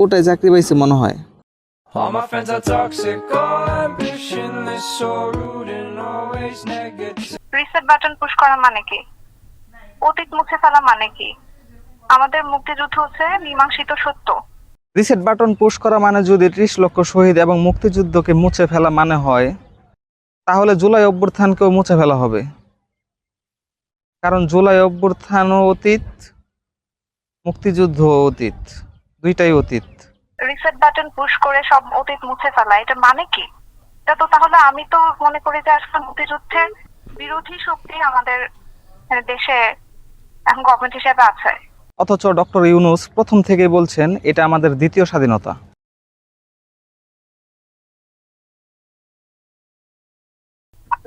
কোটায় চাকরি পাইছে মনে হয়। All my friends are toxic, all ambitionless, so rude and always negative. Reset button push করা মানে কি? অতীত মুছে ফেলা মানে কি? আমাদের মুক্তিযুদ্ধ হচ্ছে মীমাংসিত সত্য। রিসেট বাটন পুশ করা মানে যদি ত্রিশ লক্ষ শহীদ এবং মুক্তিযুদ্ধকে মুছে ফেলা মানে হয় তাহলে জুলাই অভ্যুত্থানকেও মুছে ফেলা হবে। কারণ জুলাই অভ্যুত্থানও অতীত মুক্তিযুদ্ধ অতীত। দুইটাই অতীত। রিসেট বাটন পুশ করে সব অতীত মুছে ফেলা এটা মানে কি? এটা তো তাহলে আমি তো মনে করি যে আসলে মুক্তিযুদ্ধের বিরোধী শক্তি আমাদের দেশে এখন গভর্নমেন্ট হিসেবে আছে। অথচ ডক্টর ইউনুস প্রথম থেকেই বলছেন এটা আমাদের দ্বিতীয় স্বাধীনতা।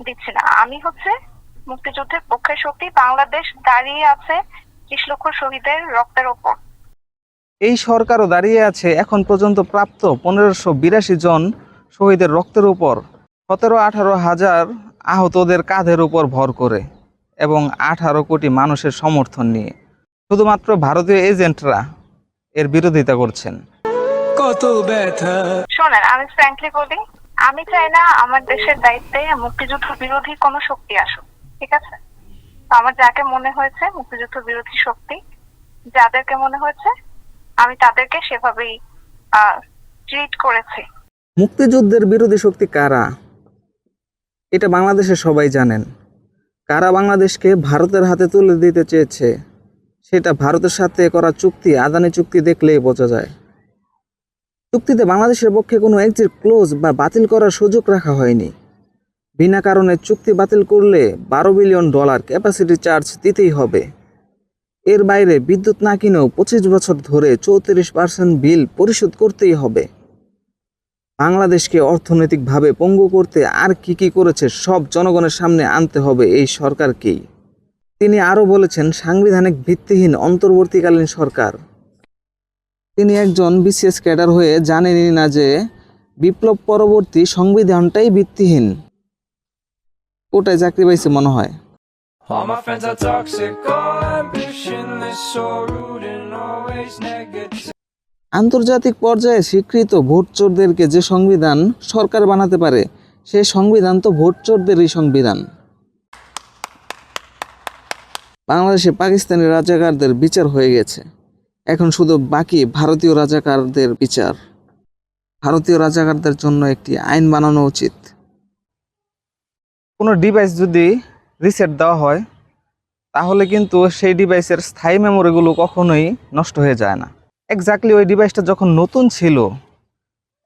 দিচ্ছি না। আমি হচ্ছে মুক্তিযুদ্ধের পক্ষের শক্তি বাংলাদেশ দাঁড়িয়ে আছে ত্রিশ লক্ষ শহীদের রক্তের ওপর। এই সরকারও দাঁড়িয়ে আছে এখন পর্যন্ত প্রাপ্ত পনেরোশো বিরাশি জন শহীদের রক্তের উপর। সতেরো আঠারো হাজার আহতদের কাঁধের উপর ভর করে এবং আঠারো কোটি মানুষের সমর্থন নিয়ে। শুধুমাত্র ভারতীয় এজেন্টরা এর বিরোধিতা করছেন। কত ব্যথা। শোনেন আমি ফ্র্যাঙ্কলি বলি আমি চাই না আমার দেশের দায়িত্বে মুক্তিযুদ্ধ বিরোধী কোনো শক্তি আসুক ঠিক আছে? তো আমার যাকে মনে হয়েছে মুক্তিযুদ্ধ বিরোধী শক্তি যাদেরকে মনে হয়েছে আমি তাদেরকে সেভাবেই ট্রিট করেছি। মুক্তিযুদ্ধের বিরোধী শক্তি কারা? এটা বাংলাদেশে সবাই জানেন। কারা বাংলাদেশকে ভারতের হাতে তুলে দিতে চেয়েছে, সেটা ভারতের সাথে করা চুক্তি, আদানি চুক্তি দেখলেই বোঝা যায়। চুক্তিতে বাংলাদেশের পক্ষে কোনো এক্সিট ক্লোজ বা বাতিল করার সুযোগ রাখা হয়নি। বিনা কারণে চুক্তি বাতিল করলে বারো বিলিয়ন ডলার ক্যাপাসিটি চার্জ দিতেই হবে। এর বাইরে বিদ্যুৎ না কিনেও পঁচিশ বছর ধরে চৌত্রিশ পার্সেন্ট বিল পরিশোধ করতেই হবে। বাংলাদেশকে অর্থনৈতিকভাবে পঙ্গু করতে আর কি কি করেছে সব জনগণের সামনে আনতে হবে এই সরকারকেই। তিনি আরও বলেছেন, সাংবিধানিক ভিত্তিহীন অন্তর্বর্তীকালীন সরকার। তিনি একজন বিসিএস ক্যাডার হয়ে জানেনই না যে বিপ্লব পরবর্তী সংবিধানটাই ভিত্তিহীন। কোটায় চাকরি পাইছে মনে হয়। All my friends are toxic, all ambitionless, so rude and always negative. আন্তর্জাতিক পর্যায়ে স্বীকৃত ভোটচোরদেরকে যে সংবিধান সরকার বানাতে পারে সেই সংবিধান তো ভোটচোরদেরই সংবিধান। বাংলাদেশে পাকিস্তানি রাজাকারদের বিচার হয়ে গেছে। এখন শুধু বাকি ভারতীয় রাজাকারদের বিচার। ভারতীয় রাজাকারদের জন্য একটি আইন বানানো উচিত। কোনো ডিভাইস যদি রিসেট দেওয়া হয়, তাহলে কিন্তু সেই ডিভাইসের স্থায়ী মেমোরিগুলো কখনোই নষ্ট হয়ে যায় না। এক্স্যাক্টলি ওই ডিভাইসটা যখন নতুন ছিল,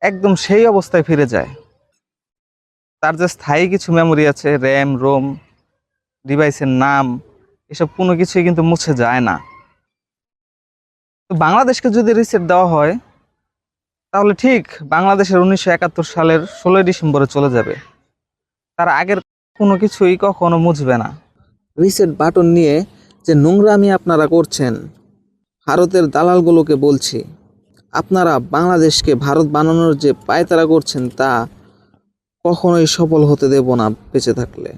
একদম সেই অবস্থায় ফিরে যায়। তার যে স্থায়ী কিছু মেমোরি আছে র্যাম রোম ডিভাইসের নাম, এসব কোনো কিছুই কিন্তু মুছে যায় না। তো বাংলাদেশকে যদি রিসেট দেওয়া হয়, তাহলে ঠিক বাংলাদেশের উনিশশো একাত্তর সালের ষোলোই ডিসেম্বরে চলে যাবে। তার আগের কোনো কিছুই কখনো মুছবে না। রিসেট বাটন নিয়ে যে নোংরামি আপনারা করছেন, ভারতের দালালগুলোকে বলছি, আপনারা বাংলাদেশকে ভারত বানানোর যে পায়তারা করছেন তা কখনোই সফল হতে দেব না বেঁচে থাকলে।